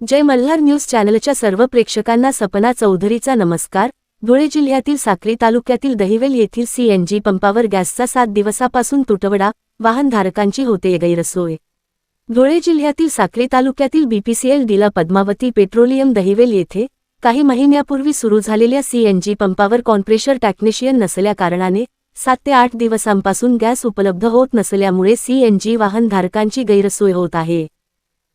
जय Malhar news चॅनलच्या सर्व प्रेक्षकांना सपना चौधरीचा नमस्कार. धुळे जिल्ह्यातील साक्री तालुक्यातील दहिवेल येथील सीएनजी पंपावर गॅसचा सात दिवसापासून तुटवडा वाहनधारकांची होते गैरसोय. धुळे जिल्ह्यातील साक्री तालुक्यातील बीपीसीएल डीला पद्मावती पेट्रोलियम दहिवेल येथे काही महिन्यापूर्वी सुरू झालेल्या सीएनजी पंपावर कॉन्प्रेशर टॅक्निशियन नसल्या कारणाने सात ते आठ दिवसांपासून गॅस उपलब्ध होत नसल्यामुळे सीएनजी वाहनधारकांची गैरसोय होत आहे.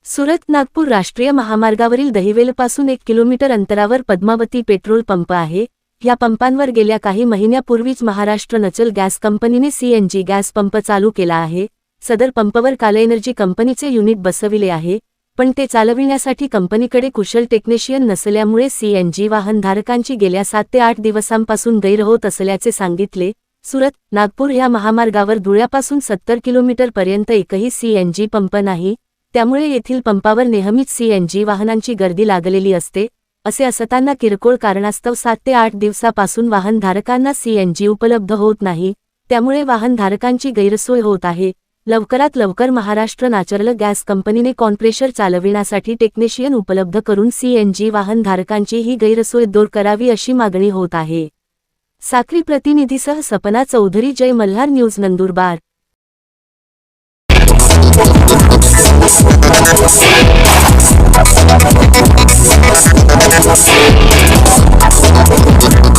सुरत नागपूर राष्ट्रीय महामार्गावरील दहिवेलपासून एक किलोमीटर अंतरावर पद्मावती पेट्रोल पंप आहे. या पंपांवर गेल्या काही महिन्यापूर्वीच महाराष्ट्र नचल गॅस कंपनीने सीएनजी गॅस पंप चालू केला आहे. सदर पंपवर काल एनर्जी कंपनीचे युनिट बसविले आहे पण ते चालविण्यासाठी कंपनीकडे कुशल टेक्निशियन नसल्यामुळे सीएनजी वाहनधारकांची गेल्या सात ते आठ दिवसांपासून गैर होत असल्याचे सांगितले. सुरत नागपूर या महामार्गावर धुळ्यापासून सत्तर किलोमीटरपर्यंत एकही सीएनजी पंप नाही. त्यामुळे येथील पंपावर नेहमीच सीएनजी वाहनांची गर्दी लागलेली असते असे असताना किरकोळ कारणास्तव सात ते आठ दिवसापासून वाहनधारकांना सीएनजी उपलब्ध होत नाही त्यामुळे वाहनधारकांची गैरसोय होत आहे. लवकरात लवकर महाराष्ट्र नॅचरल गॅस कंपनीने कॉन्प्रेशर चालविण्यासाठी टेक्निशियन उपलब्ध करून सीएनजी वाहनधारकांची ही गैरसोय दूर करावी अशी मागणी होत आहे. साखरी प्रतिनिधीसह सपना चौधरी जय मल्हार न्यूज नंदुरबार.